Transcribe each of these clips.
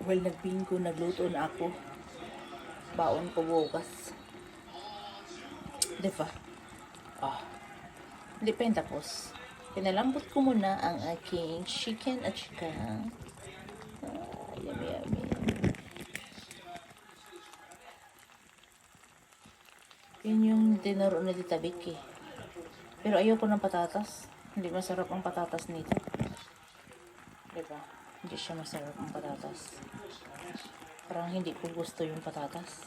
Well, nagbinggo, nagluto na ako. Baon ko bukas. Diba? Ah. Depende tapos. Pinalambot ko muna ang aking chicken at saka ah. Yun yung tinuro ni Tita Vicky. Pero ayoko ng patatas. Hindi masarap ang patatas nito. Diba? Hindi siya masarap ang patatas. Parang hindi ko gusto yung patatas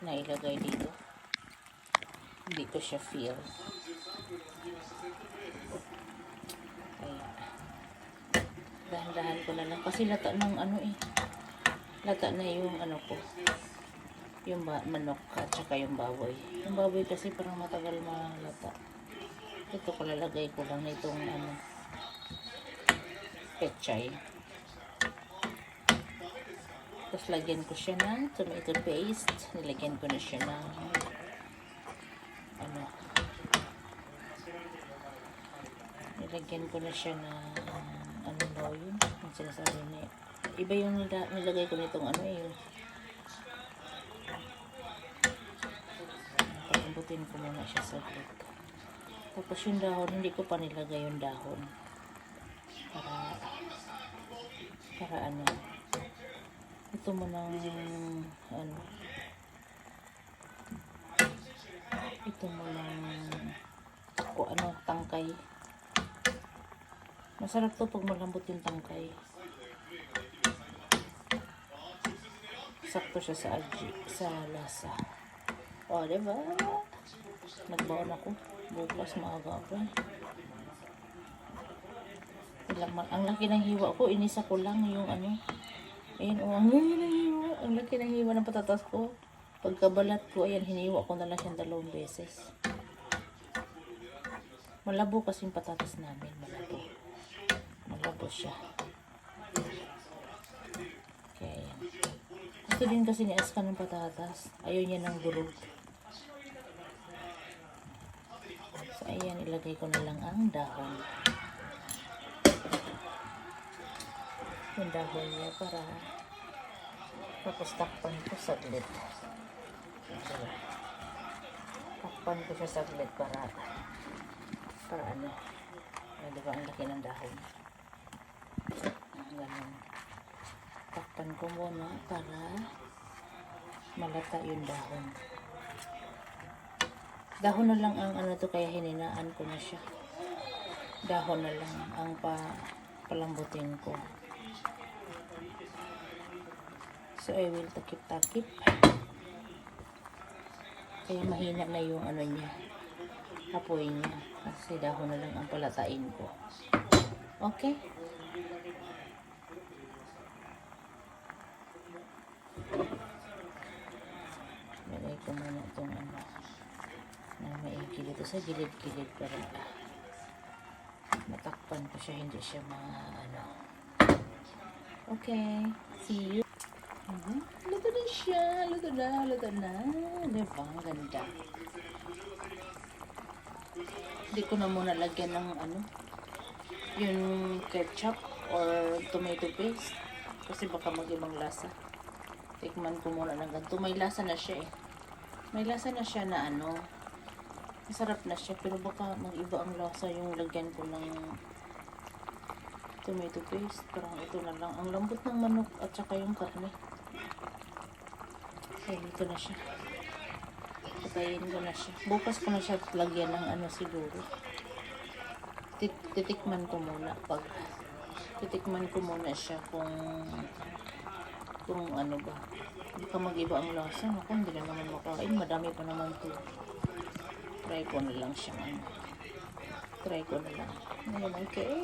na ilagay dito. Hindi ko siya feel. Kaya, dahan-dahan ko na lang. Kasi lata ng ano eh. Lata na yung ano ko. Yung manok at saka yung baboy. Yung baboy kasi parang matagal malata. Ito ko lalagay ko lang itong ano pechay. Tapos lagyan ko siya ng tomato paste. Nilagyan ko na siya ng ano nilagyan ko na siya ng ano daw yun? Ang sinasabi niya iba yung nila- nilagay ko nitong ano eh yung palambutin ko muna siya sa tapos yung dahon hindi ko pa nilagay yung dahon. Para para ano ito mo ng ano? Ito mo ng ko ano tangkay. Masarap to pag malambot yung tangkay. Sakto siya sa aji sa lasa. O diba? Nagbaon ako. Bukas maaga pa. Ilang, ang laki ng hiwa ko inisa ko lang yung ano Ayan, oh, ang laki ng hiwa. Ang laki ng hiwa ng patatas ko. Pagkabalat ko, ayan, hiniwa ko na lang siyang dalawang beses. Malabo kasi yung patatas namin. Malabo. Malabo siya. Kaya ayan. Gusto din kasi ni Aska ng patatas. Ayaw niya ng durog. So, ayan, ilagay ko na lang ang dahon. Yung dahon niya para tapos takpan ko saglit. Takpan ko siya saglit para para ano ay diba ang laki ng dahon. Ah, Ganun. Takpan ko muna para malata yung dahon. Dahon na lang ang ano to kaya hininaan ko na siya. Dahon na lang ang pa palambutin ko. So, I will takip-takip. Kaya mahina na yung ano niya. Apoy niya. Kasi dahon na lang ang palatain ko. Okay? Lagay ko muna itong ano na maigi dito sa gilid-gilid para matakpan ko siya, hindi siya ma ano. Okay. See you. Mhm. Luto na siya. Luto na. Luto na. Diba? Ganda. Hindi ko na muna lagyan ng ano, yung ketchup or tomato paste. Kasi baka mag-ibang lasa. Tikman ko muna ng ganito. May lasa na siya eh. May lasa na siya na ano, masarap na siya. Pero baka mag-iba ang lasa yung lagyan ko ng tomato paste. Parang ito na lang. Ang lambot ng manok at saka yung karne. Kaya dito na siya. Patayin ko na siya. Bukas ko na siya lagyan ng ano siguro. Tit- titikman ko muna pag titikman ko muna siya kung kung ano ba. Baka mag-iba ang lasa. Ako, hindi na naman makain. Madami pa naman to. Try ko na lang siya. Ano. Try ko na lang. Ngayon, okay.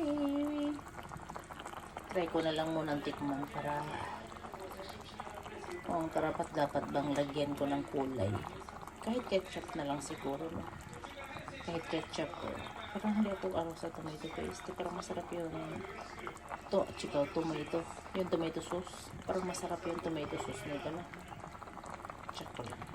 Try ko na lang muna tikman para kung karapat dapat bang lagyan ko ng kulay. Kahit ketchup na lang siguro, no? Kahit ketchup ko. Parang hindi ako ano sa tomato paste. Parang masarap yung to, chika, tomato. Yung tomato sauce. Parang masarap yung tomato sauce nito, ko lang.